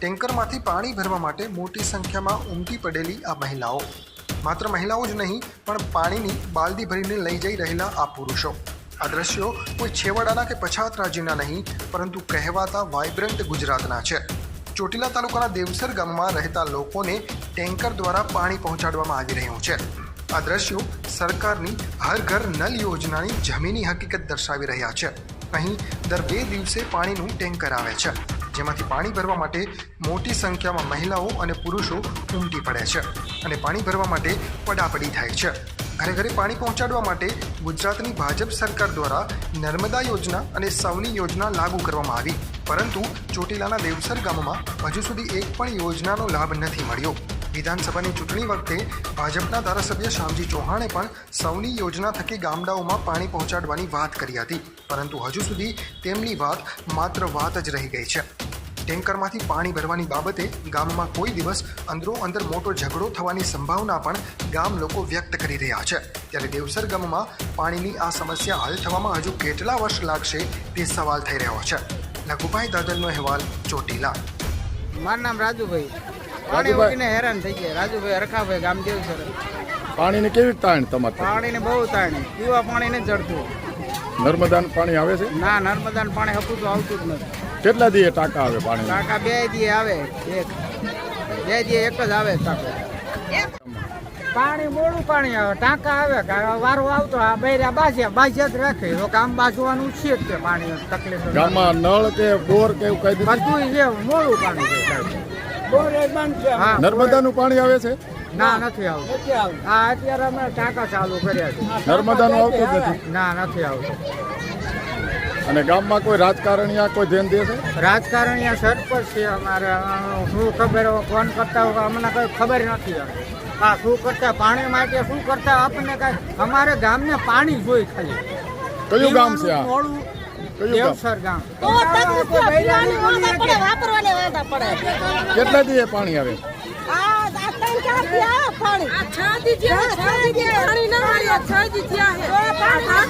ટેન્કરમાંથી પાણી ભરવા માટે મોટી સંખ્યામાં ઉમટી પડેલી આ મહિલાઓ. માત્ર મહિલાઓ જ નહીં, પણ પાણીની બાલદી ભરીને લઈ જઈ રહેલા આ પુરુષો. આ દ્રશ્યો કોઈ છેવાડાના કે પછાત રાજ્યના નહીં, પરંતુ કહેવાતા વાઇબ્રન્ટ ગુજરાતના છે. ચોટીલા તાલુકાના દેવસર ગામમાં રહેતા લોકોને ટેન્કર દ્વારા પાણી પહોંચાડવામાં આવી રહ્યું છે. આ દ્રશ્યો સરકારની હર ઘર નલ યોજનાની જમીની હકીકત દર્શાવી રહ્યા છે. અહીં દર બે દિવસે પાણીનું ટેન્કર આવે છે. જેમાંથી પાણી ભરવા માટે મોટી સંખ્યામાં મહિલાઓ અને પુરુષો ઉમટી પડે છે અને પાણી ભરવા માટે પડાપડી થાય છે. ઘરે ઘરે પાણી પહોંચાડવા માટે ગુજરાતની ભાજપ સરકાર દ્વારા નર્મદા યોજના અને સૌની યોજના લાગુ કરવામાં આવી. પરંતુ ચોટીલાના દેવસર ગામમાં હજુ સુધી એક પણ યોજનાનો લાભ નથી મળ્યો. વિધાનસભાની ચૂંટણી વખતે ભાજપના ધારાસભ્ય શ્યામજી ચૌહાણે પણ સૌની યોજના થકી ગામડાઓમાં પાણી પહોંચાડવાની વાત કરી હતી. પરંતુ હજુ સુધી તેમની વાત માત્ર વાત જ રહી ગઈ છે. ટેન્કરમાંથી પાણી ભરવાની બાબતે ગામમાં કોઈ દિવસ અંદરો અંદર મોટો ઝઘડો થવાની સંભાવના પણ ગામ લોકો વ્યક્ત કરી રહ્યા છે. ત્યારે દેવસર ગામમાં પાણીની આ સમસ્યા હલ થવામાં હજુ કેટલા વર્ષ લાગશે તે સવાલ થઈ રહ્યો છે. લઘુભાઈ દાદલનો અહેવાલ ચોટીલા. મારું નામ રાજુભાઈ. પાણી રાજુભાઈ. હેરાન થઈ ગયા. રાજુભાઈ રખાભાઈ ગામ દેવસર. પાણીની કેવી તાણ તમારે પાણીને બહુ તાણી. પીવા પાણી ને જડતું. નર્મદાનું પાણી આવે છે? ના નર્મદાનું પાણી હતું તો આવતું જ નથી. કેટલા દીએ ટાંકા આવે પાણી ટાંકા બે દી આવે એક. બે દી એક જ આવે ટાંકો. પાણી મોડું પાણી આવે. ટાંકા આવે વારો આવતો આ બૈરા બાજ્યા બાજ્યા જ રાખે. તો કામ બાજવાનું છે જ તે પાણી તકલીફ ગામમાં નળ કે બોર કે એવું કઈ બધું છે મોડું પાણી છે સાહેબ. હા નર્મદાનું પાણી આવે છે? ના નથી આવતું. હા અત્યારે અમે ટાંકા ચાલુ કર્યા છે. નર્મદાનું આવતું નથી. ના નથી આવતું. અને ગામમાં કોઈ રાજકારણીયા કોઈ ધ્યાન દે છે? રાજકારણીય સરપંચ છે અમારે. શું ખબર ફોન કોણ કરતા હોય? અમને કઈ ખબર નથી આ હા શું કરતા? પાણી માટે શું કરતા? આપણને કઈ અમારે ગામને પાણી જોઈ ખાલી. કયું ગામ છે આ? દેવસર ગામ. કેટલા દીએ પાણી આવે? આ આ ત્રણ ચાર દી પાણી. આવે પાણી